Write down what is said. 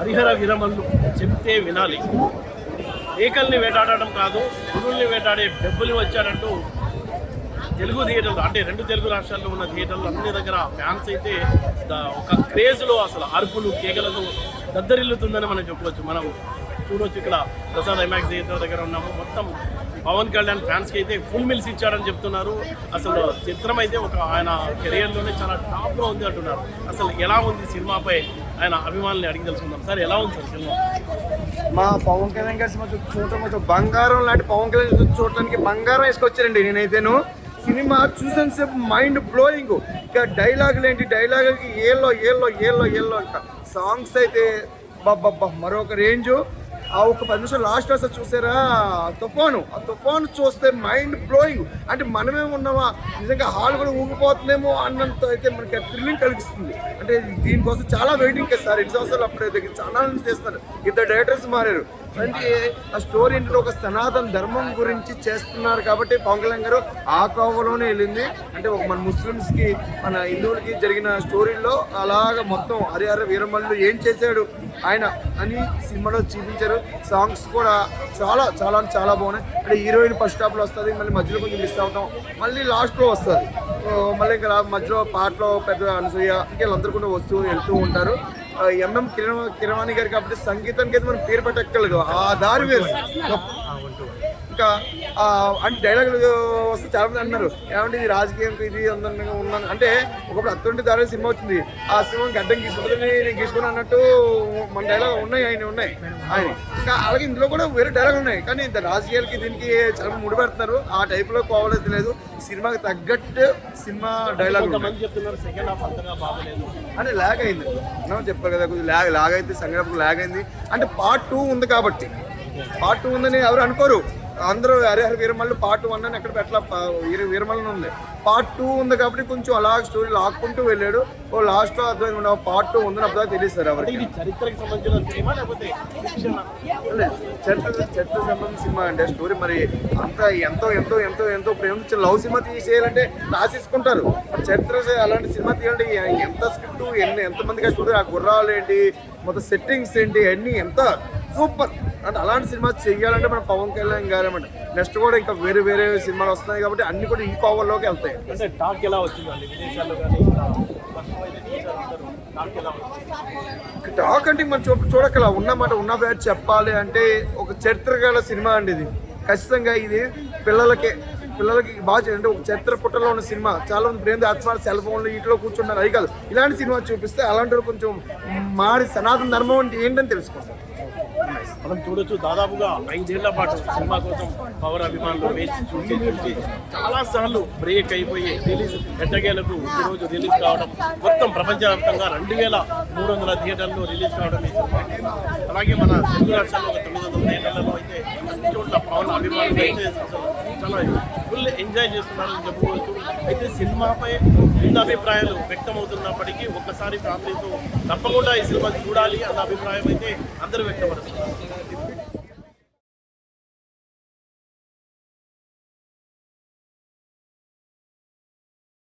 హరిహర విరమల్లు చెప్తే వినాలి. ఏకల్ని వేటాడటం కాదు గురుల్ని వేటాడే డబ్బులు వచ్చారంటూ తెలుగు థియేటర్లు అంటే రెండు తెలుగు రాష్ట్రాల్లో ఉన్న థియేటర్లు అన్ని దగ్గర ఫ్యాన్స్ అయితే ఒక క్రేజ్లో అసలు అరుపులు కేకలతో దద్దరిల్లుతుందని మనం చెప్పవచ్చు. మనం చూడొచ్చు ఇక్కడ ప్రసాద్ ఐమాక్స్ థియేటర్ దగ్గర ఉన్నాము. మొత్తం పవన్ కళ్యాణ్ ఫ్యాన్స్కి అయితే ఫుల్ మిల్స్ ఇచ్చాడని చెప్తున్నారు. అసలు చిత్రం అయితే ఒక ఆయన కెరియర్లోనే చాలా టాప్లో ఉంది అంటున్నారు. అసలు ఎలా ఉంది సినిమాపై ఆయన అభిమానులు అడిగి తెలుసుకుందాం. సార్ ఎలా ఉంది సార్ సినిమా? మా పవన్ కళ్యాణ్ గారి సినిమా చూడటం కొంచెం బంగారం లాంటి పవన్ కళ్యాణ్ చూడటానికి బంగారం వేసుకొచ్చారండి నేనైతేను. సినిమా చూసిన సేపు మైండ్ బ్లోయింగ్ ఇక డైలాగులు ఏంటి డైలాగులకి ఏళ్ళో ఏళ్ళో ఏళ్ళో ఏళ్ళో ఇంకా సాంగ్స్ అయితే బాబా మరొక రేంజ్ ఆ ఒక పది నిమిషాలు లాస్ట్ అసలు చూసారా? తుఫాను. ఆ తుఫాను చూస్తే మైండ్ బ్లోయింగ్ అంటే మనమే ఉన్నామా? నిజంగా హాల్ కూడా ఊగిపోతుందేమో అన్నంత అయితే మనకి థ్రిల్లింగ్ కలిగిస్తుంది. అంటే దీనికోసం చాలా వెయిటింగ్ సార్. ఎన్ని సంవత్సరాలు అప్పుడు దగ్గర చాలా చేస్తారు చేస్తున్నారు. ఇద్దరు డైరెక్టర్స్ మారారు. అంటే ఆ స్టోరీ ఏంటంటే ఒక సనాతన ధర్మం గురించి చేస్తున్నారు కాబట్టి పవన్ కళ్యాణ్ గారు ఆ కోవలోనే వెళ్ళింది. అంటే ఒక మన ముస్లిమ్స్కి మన హిందువులకి జరిగిన స్టోరీలో అలాగ మొత్తం హరిహర వీరమల్లు ఏం చేశాడు? ఆయన అని సినిమాలో చూపించారు. సాంగ్స్ కూడా చాలా చాలా అంటే చాలా బాగున్నాయి. అంటే హీరోయిన్ ఫస్ట్ స్టాప్లో వస్తుంది మళ్ళీ మధ్యలో కొంచెం మిస్ అవుతాం. మళ్ళీ లాస్ట్లో వస్తుంది. మళ్ళీ ఇంకా మధ్యలో పాటలో పెద్ద అనసూయ ఇంకా వీళ్ళందరూ కూడా వస్తూ వెళ్తూ ఉంటారు. ఎంఎం కిరణ్ కిరవాణి గారు కాబట్టి సంగీతానికి అయితే మనం పేరు పెట్టక్కర్లేదు. ఆ దారి వేరు. ఆ, అంటే డైలాగులు వస్తే చాలా మంది అంటున్నారు ఏమంటే ఇది రాజకీయం ఇది అందంగా ఉన్నాను. అంటే ఒకప్పుడు అత్తుంటి దారి సినిమా వచ్చింది. ఆ సినిమా గడ్డం గీసుకుంటుంది నేను గీసుకుని అన్నట్టు మన డైలాగ్ ఉన్నాయి ఆయన ఉన్నాయి ఆయన. ఇంకా అలాగే ఇందులో కూడా వేరే డైలాగ్ ఉన్నాయి. కానీ ఇంత రాజకీయాలకి దీనికి చాలా ముడి పెడుతున్నారు ఆ టైప్లో కోవలేదు లేదు. సినిమాకి తగ్గట్టు సినిమా డైలాగ్ అంటే ల్యాగ్ అయింది. మనం చెప్పారు కదా కొంచెం ల్యాగ్ ల్యాగ్ అయితే సంగతి ల్యాగ్ అయింది. అంటే పార్ట్ టూ ఉంది కాబట్టి. పార్ట్ టూ ఉందని ఎవరు అనుకోరు. అందరూ హరిహర వీరమల్లు పార్ట్ వన్ అని ఎక్కడ పెట్టలా? వీరమల్లు ఉంది. పార్ట్ టూ ఉంది కాబట్టి కొంచెం అలా స్టోరీ లాక్కుంటూ వెళ్ళాడు. ఓ లాస్ట్లో అర్థం పార్ట్ టూ ఉందని అప్పుడు తెలియదు సార్ ఎవరికి. చరిత్రకి సంబంధించిన సినిమా అంటే స్టోరీ మరి అంత ఎంతో ఎంతో ఎంతో ఎంతో ప్రేమ లవ్ సినిమా తీసేయాలంటే రాసేసుకుంటారు చరిత్ర అలాంటి సినిమా తీయాలంటే ఎంత స్క్రిప్ట్ ఎన్ని ఎంతమందికి స్టూడియో ఆ గుర్రాలు ఏంటి మొత్తం సెట్టింగ్స్ ఏంటి అన్నీ ఎంత సూపర్. అంటే అలాంటి సినిమా చేయాలంటే మన పవన్ కళ్యాణ్ గారు అనమాట నెక్స్ట్ కూడా ఇంకా వేరే వేరే సినిమాలు వస్తున్నాయి కాబట్టి అన్ని కూడా ఈ కోవల్లోకి వెళ్తాయి. అంటే టాక్ ఎలా వచ్చిందండి? విదేశాల్లో. టాక్ అంటే మనం చూ చూడకలా ఉన్నమాట ఉన్న బ్యాట్ చెప్పాలి అంటే ఒక చరిత్ర గల సినిమా అండి ఇది. ఖచ్చితంగా ఇది పిల్లలకే పిల్లలకి బాగా అంటే ఒక చరిత్ర పుట్టలో ఉన్న సినిమా. చాలా మంది బ్రెయిన్ ఆత్మాలు సెల్ ఫోన్లు వీటిలో కూర్చున్నారు అది కాదు. ఇలాంటి సినిమా చూపిస్తే అలాంటి కొంచెం మారి సనాతన ధర్మం అంటే ఏంటని తెలుసుకుంటారు మనం చూడొచ్చు దాదాపుగా ఐదేళ్ళ పాటు సినిమా కోసం పవర్ అభిమానులు వేచి చూసి చూసి చాలా సార్లు బ్రేక్ అయిపోయి రిలీజ్ ఎట్టగేలకు ఈరోజు రోజు రిలీజ్ కావడం మొత్తం ప్రపంచవ్యాప్తంగా రెండు వేల మూడు వందల థియేటర్లు రిలీజ్ కావడం అలాగే మన తెలుగు రాష్ట్రాల్లో ఒక తొమ్మిది వందల థియేటర్లలో అయితే అన్ని చోట్ల పవన్ అభిమానులు చాలా ఫుల్ ఎంజాయ్ చేస్తున్నారని చెప్పుకోవచ్చు. అయితే సినిమాపై భిన్న అభిప్రాయాలు వ్యక్తమవుతున్నప్పటికీ ఒక్కసారి ఫ్యామిలీతో తప్పకుండా ఈ సినిమా చూడాలి అన్న అభిప్రాయం అయితే అందరూ వ్యక్తపరుస్తున్నారు.